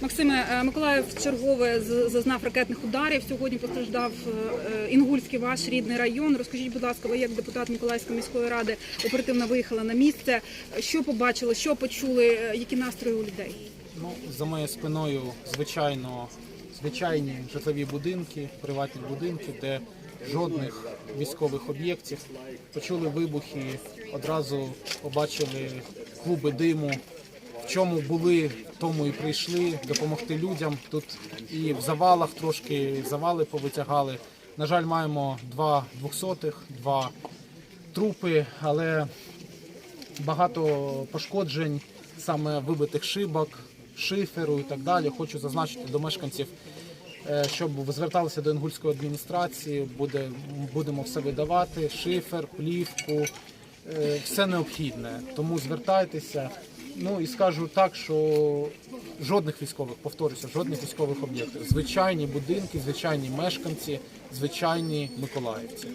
Максиме, е, Миколаїв чергове зазнав ракетних ударів. Сьогодні постраждав е, Інгульський, ваш рідний район. Розкажіть, будь ласка, ви як депутат Миколаївської міської ради оперативно виїхали на місце. Що побачили, що почули, е, які настрої у людей? Ну, за моєю спиною, звичайно, звичайні житлові будинки, приватні будинки, де жодних військових об'єктів. Почули вибухи, одразу побачили клуби диму. В чому були, тому і прийшли допомогти людям. Тут і в завалах трошки завали повитягали. На жаль, маємо два двохсотих, два трупи, але багато пошкоджень, саме вибитих шибок, шиферу і так далі. Хочу зазначити до мешканців, е, щоб зверталися до інгульської адміністрації, буде, будемо все видавати, шифер, плівку, е, все необхідне. Тому звертайтеся. Ну і скажу так, що жодних військових, повторюся, жодних військових об'єктів. Звичайні будинки, звичайні мешканці, звичайні миколаївці.